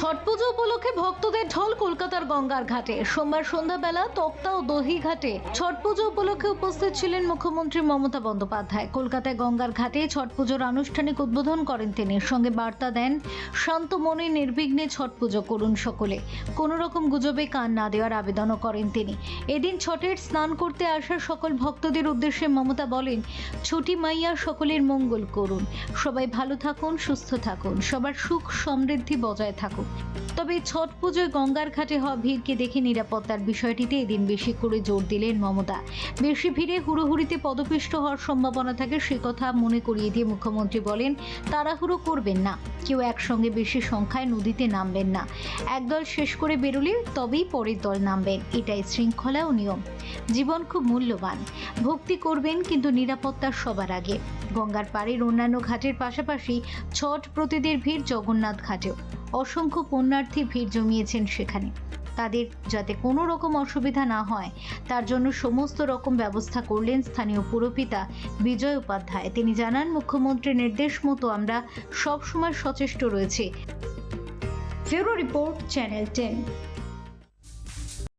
ছট পুজো উপলক্ষে ভক্তদের ঢল কলকাতার গঙ্গার ঘাটে। সোমবার সন্ধ্যাবেলা তক্তা ও দহি ঘাটে ছট পুজো উপলক্ষে উপস্থিত ছিলেন মুখ্যমন্ত্রী মমতা বন্দ্যোপাধ্যায়। কলকাতায় গঙ্গার ঘাটে ছট পুজোর আনুষ্ঠানিক উদ্বোধন করেন তিনি। সঙ্গে বার্তা দেন, শান্ত মনে নির্বিঘ্নে ছট পুজো করুন সকলে। কোনো রকম গুজবে কান না দেওয়ার আবেদনও করেন তিনি। এদিন ছটের স্নান করতে আসা সকল ভক্তদের উদ্দেশ্যে মমতা বলেন, ছুটি মাইয়া, সকলের মঙ্গল করুন। সবাই ভালো থাকুন, সুস্থ থাকুন। সবার সুখ সমৃদ্ধি বজায় থাকুক। তবে ছট পুজোয় গঙ্গার ঘাটে হওয়া ভিড়কে দেখে নিরাপত্তার বিষয়টিতে এদিন বেশি করে জোর দিলেন মমতা। বেশি ভিড়ে হুড়োহুড়িতে পদপিষ্ট হওয়ার সম্ভাবনা থাকে সে কথা মনে করিয়ে দিয়ে মুখ্যমন্ত্রী বলেন, তাড়াহুড়ো করবেন না। কেউ একসঙ্গে বেশি সংখ্যায় নদীতে নামবেন না। একদল শেষ করে বেরোলে তবেই পরের দল নামবেন। এটাই শৃঙ্খলা ও নিয়ম। জীবন খুব মূল্যবান। ভক্তি করবেন কিন্তু নিরাপত্তা সবার আগে। গঙ্গার পাড়ের অন্যান্য ঘাটের পাশাপাশি ছট প্রতিদের ভিড় জগন্নাথ ঘাটেও। অসংখ্য পুণ্যার্থী ভিড় জমিয়েছেন সেখানে। তাদের যাতে কোনো রকম অসুবিধা না হয়, তার জন্য সমস্ত রকম ব্যবস্থা করলেন স্থানীয় পুরপিতা বিজয় উপাধ্যায়। তিনি জানান, মুখ্যমন্ত্রীর নির্দেশ মতো আমরা সবসময় সচেষ্ট রয়েছে। ফেরো রিপোর্ট, চ্যানেল টেন।